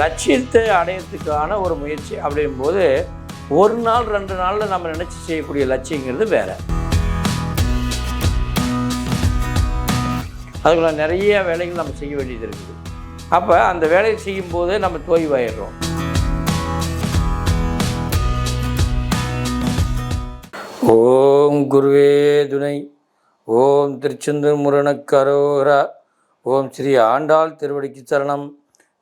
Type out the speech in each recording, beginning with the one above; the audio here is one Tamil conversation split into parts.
லட்சியத்தை அடையறதுக்கான ஒரு முயற்சி அப்படிங்கும்போது ஒரு நாள் ரெண்டு நாளில் நம்ம நினச்சி செய்யக்கூடிய லட்சியங்கிறது வேறு. அதுக்குள்ள நிறைய வேலைகள் நம்ம செய்ய வேண்டியது இருக்குது. அப்போ அந்த வேலையை செய்யும்போது நம்ம தோய்வாயிடுறோம். ஓம் குருவே துணை ஓம் திருச்செந்தூர் முருகனுக்கரோரா ஓம் ஸ்ரீ ஆண்டாள் திருவடிக்கு சரணம்.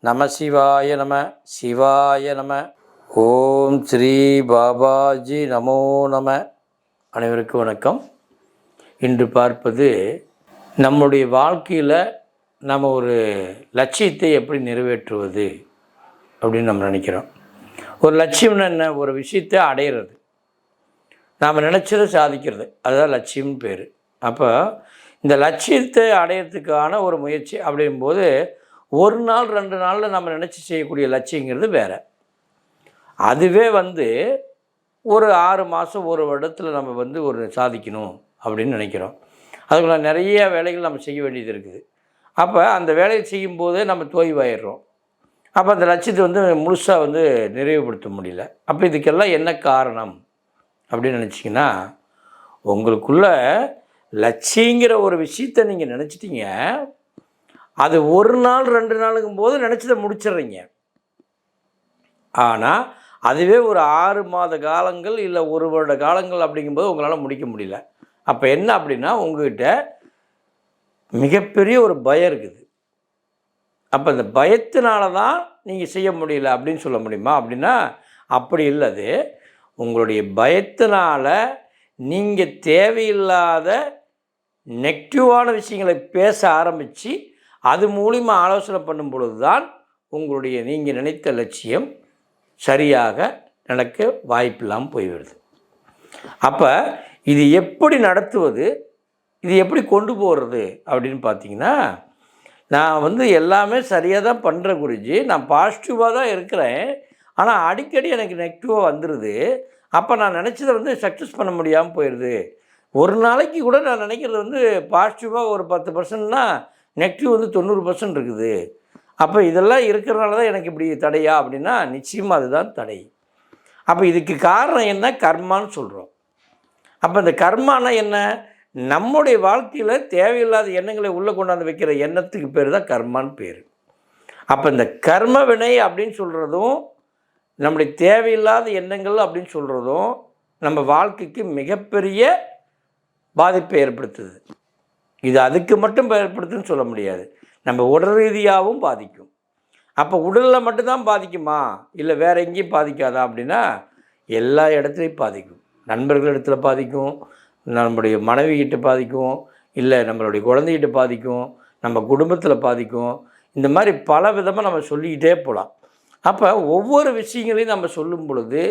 நம சிவாய நம சிவாய நம. ஓம் ஸ்ரீ பாபாஜி நமோ நம. அனைவருக்கும் வணக்கம். இன்று பார்ப்பது நம்முடைய வாழ்க்கையில் நம்ம ஒரு லட்சியத்தை எப்படி நிறைவேற்றுவது அப்படின்னு நம்ம நினைக்கிறோம். ஒரு லட்சியம்னு என்ன? ஒரு விஷயத்தை அடையிறது. நாம் நினச்சதை சாதிக்கிறது. அதுதான் லட்சியம்னு பேர். அப்போ இந்த லட்சியத்தை அடையிறதுக்கான ஒரு முயற்சி அப்படிங்கும்போது ஒரு நாள் ரெண்டு நாளில் நம்ம நினச்சி செய்யக்கூடிய லட்சியங்கிறது வேறு. அதுவே வந்து ஒரு ஆறு மாதம் ஒரு வருடத்தில் நம்ம வந்து ஒரு சாதிக்கணும் அப்படின்னு நினைக்கிறோம். அதுக்குள்ள நிறைய வேலைகள் நம்ம செய்ய வேண்டியது இருக்குது. அப்போ அந்த வேலையை செய்யும்போதே நம்ம தோய்வாயிடுறோம். அப்போ அந்த லட்சியத்தை வந்து முழுசாக வந்து நிறைவுபடுத்த முடியல. அப்போ இதுக்கெல்லாம் என்ன காரணம் அப்படின்னு நினச்சிங்கன்னா உங்களுக்குள்ள லட்சியங்கிற ஒரு விஷயத்தை நீங்கள் நினச்சிட்டீங்க அது ஒரு நாள் ரெண்டு நாளுக்கும் போது நினச்சதை முடிச்சிடுறீங்க. ஆனால் அதுவே ஒரு ஆறு மாத காலங்கள் இல்லை ஒரு வருட காலங்கள் அப்படிங்கும்போது உங்களால் முடிக்க முடியல. அப்போ என்ன அப்படின்னா உங்ககிட்ட மிகப்பெரிய ஒரு பயம் இருக்குது. அப்போ இந்த பயத்தினால தான் நீங்கள் செய்ய முடியல அப்படின்னு சொல்ல முடியுமா? அப்படின்னா அப்படி இல்லை அது உங்களுடைய பயத்தினால நீங்கள் தேவையில்லாத நெகட்டிவான விஷயங்களை பேச ஆரம்பித்து அது மூலிமா ஆலோசனை பண்ணும் பொழுது தான் உங்களுடைய நீங்கள் நினைத்த லட்சியம் சரியாக நடக்க வாய்ப்பில்லாமல் போய்விடுது அப்போ இது எப்படி நடத்துவது இது எப்படி கொண்டு போகிறது அப்படின்னு பார்த்தீங்கன்னா நான் வந்து எல்லாமே சரியாக தான் பண்ணுறேன் குருஜி. நான் பாசிட்டிவாக தான் இருக்கிறேன். ஆனால் அடிக்கடி எனக்கு நெகட்டிவாக வந்துடுது அப்போ நான் நினச்சதை வந்து சக்ஸஸ் பண்ண முடியாமல் போயிடுது ஒரு நாளைக்கு கூட நான் நினைக்கிறது வந்து பாசிட்டிவாக ஒரு பத்து பர்சன்ட்னா நெகட்டிவ் வந்து தொண்ணூறு பர்சன்ட் இருக்குது. அப்போ இதெல்லாம் இருக்கிறனால தான் எனக்கு இப்படி தடையா? அப்படின்னா நிச்சயமாக அதுதான் தடை. அப்போ இதுக்கு காரணம் என்ன? கர்மான்னு சொல்கிறோம் அப்போ இந்த கர்மானா என்ன? நம்முடைய வாழ்க்கையில் தேவையில்லாத எண்ணங்களை உள்ளே கொண்டாந்து வைக்கிற எண்ணத்துக்கு பேர் தான் கர்மான்னு பேர். அப்போ இந்த கர்ம வினை அப்படின்னு சொல்கிறதும் நம்முடைய தேவையில்லாத எண்ணங்கள் அப்படின்னு சொல்கிறதும் நம்ம வாழ்க்கைக்கு மிகப்பெரிய பாதிப்பை ஏற்படுத்துது. இது அதுக்கு மட்டும் ஏற்படுத்துன்னு சொல்ல முடியாது. நம்ம உடல் ரீதியாகவும் பாதிக்கும். அப்போ உடலில் மட்டும்தான் பாதிக்குமா? இல்லை வேறு எங்கேயும் பாதிக்காதா அப்படின்னா எல்லா இடத்துலையும் பாதிக்கும். நண்பர்கள் இடத்துல பாதிக்கும். நம்முடைய மனைவிகிட்ட பாதிக்கும். இல்லை நம்மளுடைய குழந்தைகிட்ட பாதிக்கும். நம்ம குடும்பத்தில் பாதிக்கும். இந்த மாதிரி பல விதமாக நம்ம சொல்லிக்கிட்டே போகலாம் அப்போ ஒவ்வொரு விஷயங்களையும் நம்ம சொல்லும் பொழுது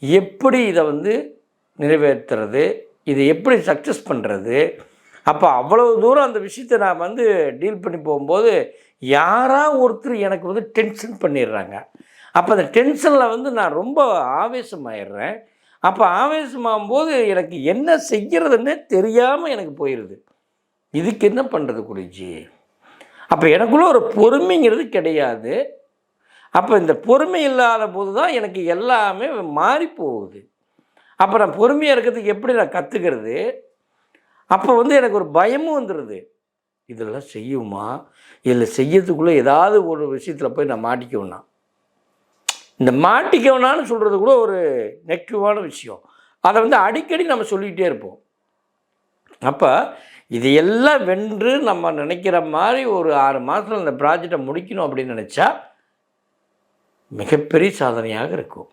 எப்படி இதை வந்து நிறைவேற்றுறது இதை எப்படி சக்ஸஸ் பண்ணுறது அப்போ அவ்வளவு தூரம் அந்த விஷயத்தை நான் வந்து டீல் பண்ணி போகும்போது யாரா ஒருத்தர் எனக்கு வந்து டென்ஷன் பண்ணிடுறாங்க. அப்போ அந்த டென்ஷனில் வந்து நான் ரொம்ப ஆவேசமாயிடுறேன். அப்போ ஆவேசமாகும்போது எனக்கு என்ன செய்கிறதுன்னே தெரியாமல் எனக்கு போயிடுது இதுக்கு என்ன பண்ணுறது குருஜி? அப்போ எனக்குள்ள ஒரு பொறுமைங்கிறது கிடையாது. அப்போ இந்த பொறுமை இல்லாத போது தான் எனக்கு எல்லாமே மாறி போகுது அப்போ நான் பொறுமையாக இருக்கிறதுக்கு எப்படி நான் கற்றுக்கிறது அப்போ வந்து எனக்கு ஒரு பயமும் வந்துடுது இதெல்லாம் செய்யுமா? இல்லை செய்யறதுக்குள்ளே ஏதாவது ஒரு விஷயத்தில் போய் நான் மாட்டிக்கணும்னா இந்த மாட்டிக்கவனான்னு சொல்கிறது கூட ஒரு நெகட்டிவான விஷயம். அதை வந்து அடிக்கடி நம்ம சொல்லிக்கிட்டே இருப்போம். அப்போ இதையெல்லாம் வென்று நம்ம நினைக்கிற மாதிரி ஒரு ஆறு மாதத்தில் இந்த ப்ராஜெக்டை முடிக்கணும் அப்படின்னு நினச்சா மிகப்பெரிய சாதனையாக இருக்கும்.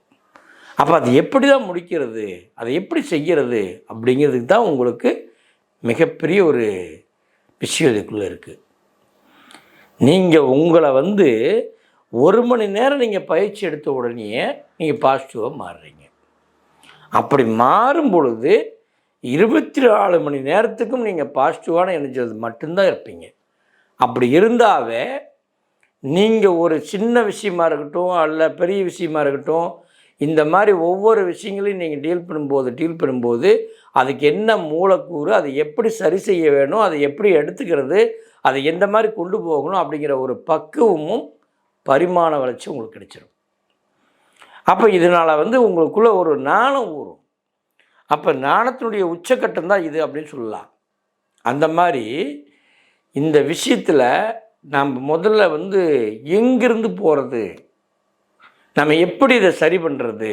அப்போ அது எப்படி தான் முடிக்கிறது? அதை எப்படி செய்கிறது அப்படிங்கிறதுக்கு தான் உங்களுக்கு மிகப்பெரிய ஒரு விஷயம் இதுக்குள்ளே இருக்குது நீங்கள் உங்களை வந்து ஒரு மணி நேரம் நீங்கள் பயிற்சி எடுத்த உடனே நீங்கள் பாசிட்டிவாக மாறுறீங்க. அப்படி மாறும் பொழுது இருபத்தி நாலு மணி நேரத்துக்கும் நீங்கள் பாசிட்டிவான எனர்ஜி மட்டும்தான் இருப்பீங்க. அப்படி இருந்தாவே நீங்கள் ஒரு சின்ன விஷயமா இருக்கட்டும் அல்ல பெரிய விஷயமா இருக்கட்டும் இந்த மாதிரி ஒவ்வொரு விஷயங்களையும் நீங்கள் டீல் பண்ணும்போது டீல் பண்ணும்போது அதுக்கு என்ன மூலக்கூறு அதை எப்படி சரி செய்ய வேணும் அதை எப்படி எடுத்துக்கிறது அதை எந்த மாதிரி கொண்டு போகணும் அப்படிங்கிற ஒரு பக்குவமும் பரிமாண வளர்ச்சி உங்களுக்கு கிடைச்சிடும் அப்போ இதனால் வந்து உங்களுக்குள்ளே ஒரு நாணம் ஊறும். அப்போ நாணத்தினுடைய உச்சக்கட்டம் தான் இது அப்படின்னு சொல்லலாம். அந்த மாதிரி இந்த விஷயத்தில் நாம் முதல்ல வந்து எங்கிருந்து போகிறது நம்ம எப்படி இதை சரி பண்ணுறது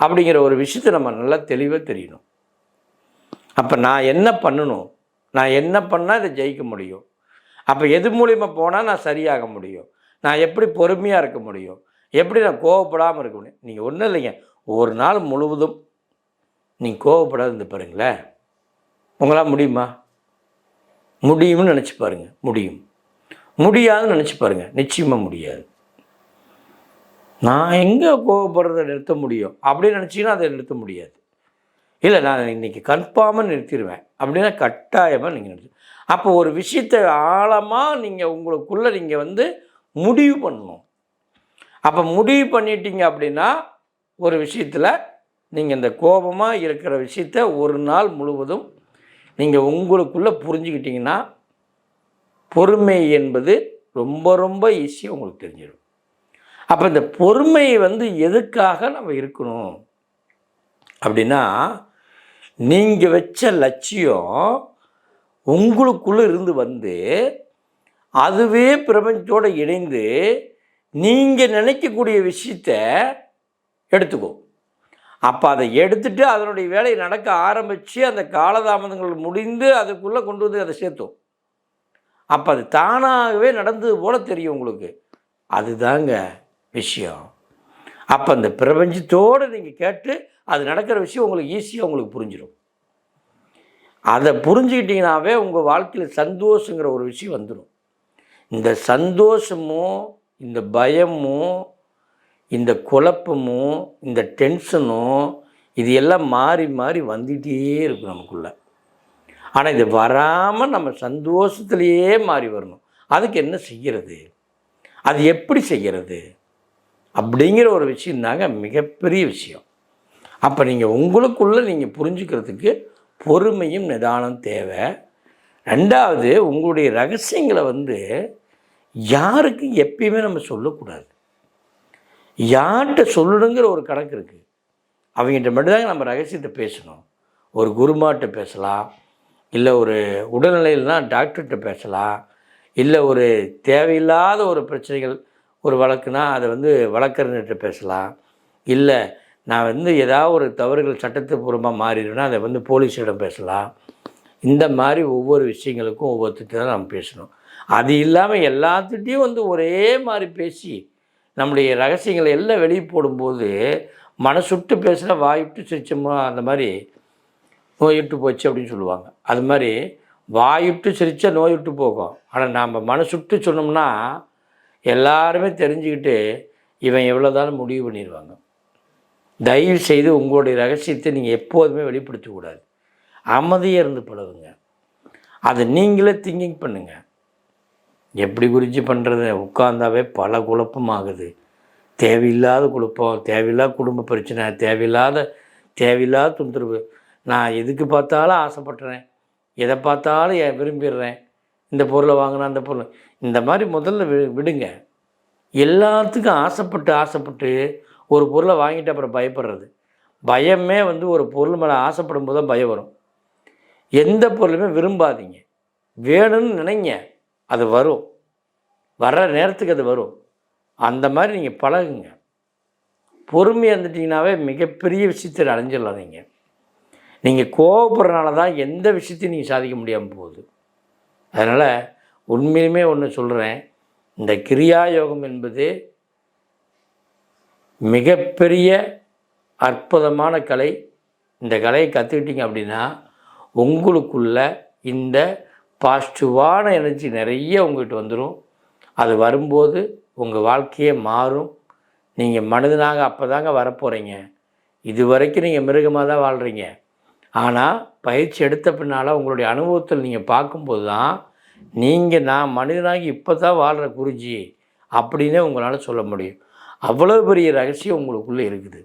அப்படிங்கிற ஒரு விஷயத்தை நம்ம நல்லா தெளிவாக தெரியணும். அப்போ நான் என்ன பண்ணணும்? நான் என்ன பண்ணால் இதை ஜெயிக்க முடியும்? அப்போ எது மூலிமா போனால் நான் சரியாக முடியும்? நான் எப்படி பொறுமையாக இருக்க முடியும்? எப்படி நான் கோவப்படாமல் இருக்க முடியும்? நீங்கள் ஒன்றும் இல்லைங்க. ஒரு நாள் முழுவதும் நீங்கள் கோவப்படாது இருந்து பாருங்களேன். உங்களால் முடியுமா? முடியும்னு நினச்சி பாருங்கள் முடியும். முடியாதுன்னு நினச்சி பாருங்கள் நிச்சயமாக முடியாது. நான் எங்கே கோவப்படுறதை நிறுத்த முடியும்? அப்படின்னு நினச்சிங்கன்னா அதை நிறுத்த முடியாது. இல்லை நான் இன்றைக்கி கன்ஃபார்மாக நிறுத்திடுவேன் அப்படின்னா கட்டாயமாக நீங்கள் நிறுத்தி. அப்போ ஒரு விஷயத்தை ஆழமாக நீங்கள் உங்களுக்குள்ளே நீங்கள் வந்து முடிவு பண்ணணும். அப்போ முடிவு பண்ணிட்டீங்க அப்படின்னா ஒரு விஷயத்தில் நீங்கள் இந்த கோபமாக இருக்கிற விஷயத்த ஒரு நாள் முழுவதும் நீங்கள் உங்களுக்குள்ளே புரிஞ்சுக்கிட்டிங்கன்னா பொறுமை என்பது ரொம்ப ரொம்ப ஈஸியாக உங்களுக்கு தெரிஞ்சிடும். அப்போ இந்த பொறுமை வந்து எதுக்காக நம்ம இருக்கணும்? அப்படின்னா நீங்கள் வச்ச லட்சியம் உங்களுக்குள்ளே இருந்து வந்து அதுவே பிரபஞ்சத்தோடு இணைந்து நீங்கள் நினைக்கக்கூடிய விஷயத்த எடுத்துக்கோ. அப்போ அதை எடுத்துட்டு அதனுடைய வேலையை நடக்க ஆரம்பித்து அந்த காலதாமதங்கள் முடிந்து அதுக்குள்ளே கொண்டு வந்து அதை சேர்த்தோம். அப்போ அது தானாகவே நடந்தது போல் தெரியும் உங்களுக்கு. அதுதாங்க விஷயம். அப்போ அந்த பிரபஞ்சத்தோடு நீங்கள் கேட்டு அது நடக்கிற விஷயம் உங்களுக்கு ஈஸியாக உங்களுக்கு புரிஞ்சிடும் அதை புரிஞ்சுக்கிட்டீங்கனாவே உங்கள் வாழ்க்கையில் சந்தோஷங்கிற ஒரு விஷயம் வந்துடும் இந்த சந்தோஷமும் இந்த பயமும் இந்த குழப்பமும் இந்த டென்ஷனும் இது எல்லாம் மாறி மாறி வந்துகிட்டே இருக்கும் நமக்குள்ளே. ஆனால் இது வராமல் நம்ம சந்தோஷத்துலேயே மாறி வரணும். அதுக்கு என்ன செய்கிறது அது எப்படி செய்கிறது அப்படிங்கிற ஒரு விஷயம் தாங்க மிகப்பெரிய விஷயம். அப்போ நீங்கள் உங்களுக்குள்ளே நீங்கள் புரிஞ்சுக்கிறதுக்கு பொறுமையும் நிதானம் தேவை. ரெண்டாவது உங்களுடைய ரகசியங்களை வந்து யாருக்கு எப்பயுமே நம்ம சொல்லக்கூடாது. யார்கிட்ட சொல்லணுங்கிற ஒரு கணக்கு இருக்குது அவங்ககிட்ட மட்டும்தாங்க நம்ம ரகசியத்தை பேசணும். ஒரு குருமாட்ட பேசலாம். இல்லை ஒரு உடல்நிலையில்னா டாக்டர்கிட்ட பேசலாம். இல்லை ஒரு தேவையில்லாத ஒரு பிரச்சனைகள் ஒரு வழக்குனா அதை வந்து வழக்கறிஞர்கிட்ட பேசலாம். இல்லை நான் வந்து ஏதாவது ஒரு தவறுகள் சட்டத்துப்பூர்வமாக மாறிடுவேன்னா அதை வந்து போலீஸிடம் பேசலாம். இந்த மாதிரி ஒவ்வொரு விஷயங்களுக்கும் ஒவ்வொருத்திட்ட தான் நம்ம பேசணும். அது இல்லாமல் எல்லாத்துட்டையும் வந்து ஒரே மாதிரி பேசி நம்முடைய ரகசியங்களை எல்லாம் வெளியே போடும்போது மனசுட்டு பேசுகிற வாய்விட்டு சிரிச்சோமோ அந்த மாதிரி நோயுட்டு போச்சு அப்படின்னு சொல்லுவாங்க. அது மாதிரி வாயுட்டு சிரித்தா நோயுட்டு போகும். ஆனால் நாம் மனசுட்டு சொன்னோம்னா எல்லாருமே தெரிஞ்சுக்கிட்டு இவன் எவ்வளோதாலும் முடிவு பண்ணிடுவாங்க. தயவு செய்து உங்களுடைய ரகசியத்தை நீங்கள் எப்போதுமே வெளிப்படுத்தக்கூடாது. அமைதியாக இருந்து பழகுங்க. அதை நீங்களே திங்கிங் பண்ணுங்கள் எப்படி குறித்து பண்ணுறது உட்காந்தாவே பல குழப்பமாகுது. தேவையில்லாத குழப்பம் தேவையில்லாத குடும்ப பிரச்சனை தேவையில்லாத தேவையில்லாத தொந்தரவு. நான் எதுக்கு பார்த்தாலும் ஆசைப்பட்றேன். எதை பார்த்தாலும் விரும்பிடுறேன். இந்த பொருளை வாங்கினா அந்த பொருள். இந்த மாதிரி முதல்ல விடுங்க. எல்லாத்துக்கும் ஆசைப்பட்டு ஆசைப்பட்டு ஒரு பொருளை வாங்கிட்டு அப்புறம் பயப்படுறது. பயமே வந்து ஒரு பொருள் மேலே ஆசைப்படும் போது தான் பயம் வரும். எந்த பொருளுமே விரும்பாதீங்க. வேணும்னு நினைங்க அது வரும். வர்ற நேரத்துக்கு அது வரும். அந்த மாதிரி நீங்கள் பழகுங்க. பொறுமையாக இருந்துட்டிங்கனாவே மிகப்பெரிய விஷயத்தை அடைஞ்சிடலாம் நீங்கள் நீங்கள் கோவப்படுறனால தான் எந்த விஷயத்தையும் நீங்கள் சாதிக்க முடியாமல் போகுது. அதனால் உண்மையிலுமே ஒன்று சொல்கிறேன் இந்த கிரியா யோகம் என்பது மிகப்பெரிய அற்புதமான கலை. இந்த கலையை கற்றுக்கிட்டீங்க அப்படின்னா உங்களுக்குள்ள இந்த பாசிட்டிவான எனர்ஜி நிறைய உங்கள்கிட்ட வந்துடும் அது வரும்போது உங்கள் வாழ்க்கையே மாறும். நீங்கள் மனிதனாக அப்போ தாங்க வரப்போகிறீங்க இது வரைக்கும் நீங்கள் மிருகமாக தான் வாழ்கிறீங்க ஆனால் பயிற்சி எடுத்த பின்னால் உங்களுடைய அனுபவத்தில் நீங்கள் பார்க்கும்போது தான் நீங்கள் நான் மனிதனாகி இப்போ தான் வாழ்கிற குருஜி அப்படின்னே உங்களால் சொல்ல முடியும். அவ்வளோ பெரிய ரகசியம் உங்களுக்குள்ளே இருக்குது.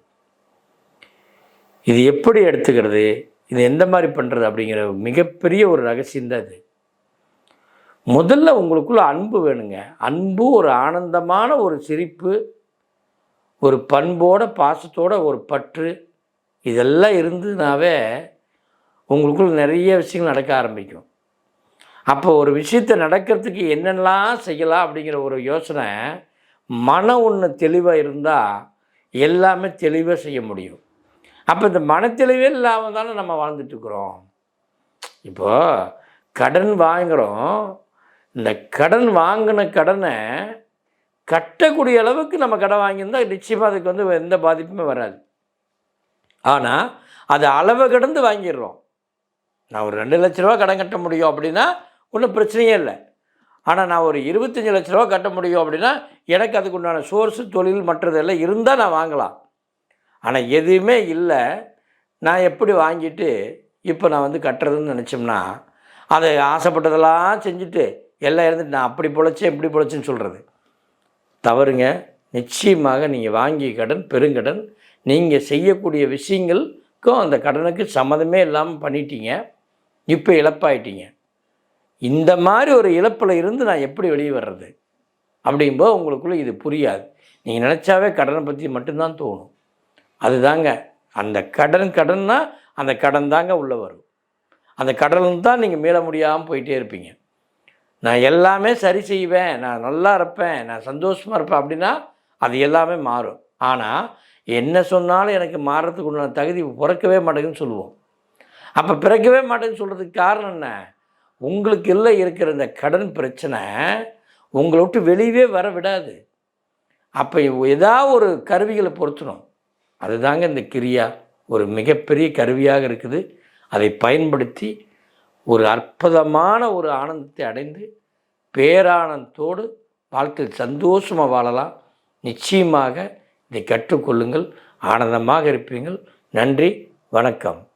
இது எப்படி எடுத்துக்கிறது? இது எந்த மாதிரி பண்ணுறது அப்படிங்கிற மிகப்பெரிய ஒரு ரகசியம்தான் இது. முதல்ல உங்களுக்குள்ள அன்பு வேணுங்க. அன்பு ஒரு ஆனந்தமான ஒரு சிரிப்பு ஒரு பண்போட பாசத்தோட ஒரு பற்று இதெல்லாம் இருந்ததுனாவே உங்களுக்குள்ள நிறைய விஷயங்கள் நடக்க ஆரம்பிக்கும். அப்போ ஒரு விஷயத்தை நடக்கிறதுக்கு என்னெல்லாம் செய்யலாம் அப்படிங்கிற ஒரு யோசனை மனம் ஒன்று தெளிவாக இருந்தால் எல்லாமே தெளிவாக செய்ய முடியும். அப்போ இந்த மனத்தெளிவே இல்லாமல் தானே நம்ம வாழ்ந்துட்டுருக்குறோம் இப்போது கடன் வாங்குகிறோம் இந்த கடன் வாங்கின கடனை கட்டக்கூடிய அளவுக்கு நம்ம கடன் வாங்கியிருந்தால் நிச்சயமாக அதுக்கு வந்து எந்த பாதிப்புமே வராது. ஆனால் அது அளவை கடந்து வாங்கிடுறோம். நான் ஒரு ரெண்டு லட்ச ரூபா கடன் கட்ட முடியும் அப்படின்னா ஒன்றும் பிரச்சனையே இல்லை. ஆனால் நான் ஒரு இருபத்தஞ்சி லட்ச ரூபா கட்ட முடியும் அப்படின்னா எனக்கு அதுக்கு உண்டான சோர்ஸு தொழில் மற்றதெல்லாம் இருந்தால் நான் வாங்கலாம். ஆனால் எதுவுமே இல்லை. நான் எப்படி வாங்கிட்டு இப்போ நான் வந்து கட்டுறதுன்னு நினச்சோம்னா அதை ஆசைப்பட்டதெல்லாம் செஞ்சுட்டு எல்லாம் இருந்துட்டு நான் அப்படி பிழைச்சேன் இப்படி பிழைச்சேன்னு சொல்கிறது தவறுங்க. நிச்சயமாக நீங்கள் வாங்கிய கடன் பெருங்கடன். நீங்கள் செய்யக்கூடிய விஷயங்களுக்கும் அந்த கடனுக்கு சம்மதமே இல்லாமல் பண்ணிட்டீங்க. இப்போ இழப்பாயிட்டீங்க. இந்த மாதிரி ஒரு இழப்பில் இருந்து நான் எப்படி வெளியே வர்றது? அப்படிங்கும்போது உங்களுக்குள்ளே இது புரியாது. நீங்கள் நினச்சாவே கடனை பற்றி மட்டும்தான் தோணும். அதுதாங்க அந்த கடன் கடன்னா அந்த கடன் தாங்க உள்ளே வரும். அந்த கடலில் தான் நீங்கள் மீள முடியாமல் போயிட்டே இருப்பீங்க. நான் எல்லாமே சரி செய்வேன் நான் நல்லா இருப்பேன் நான் சந்தோஷமாக இருப்பேன் அப்படின்னா அது எல்லாமே மாறும். ஆனால் என்ன சொன்னாலும் எனக்கு மாறுறதுக்கு உண்டான தகுதி பிறக்கவே மாட்டேங்குன்னு சொல்லுவோம். அப்போ பிறக்கவே மாட்டேங்குன்னு சொல்கிறதுக்கு காரணம் என்ன? உங்களுக்கு எல்லாம் இருக்கிற இந்த கடன் பிரச்சனை உங்களை விட்டு வெளியவே வர விடாது. அப்போ ஏதாவது ஒரு கருவிகளை பொருத்தணும். அதுதாங்க இந்த கிரியா. ஒரு மிகப்பெரிய கருவியாக இருக்குது. அதை பயன்படுத்தி ஒரு அற்புதமான ஒரு ஆனந்தத்தை அடைந்து பேரானந்தத்தோடு வாழ்க்கையில் சந்தோஷமாக வாழலாம். நிச்சயமாக இதை கற்றுக்கொள்ளுங்கள். ஆனந்தமாக இருப்பீங்கள் நன்றி. வணக்கம்.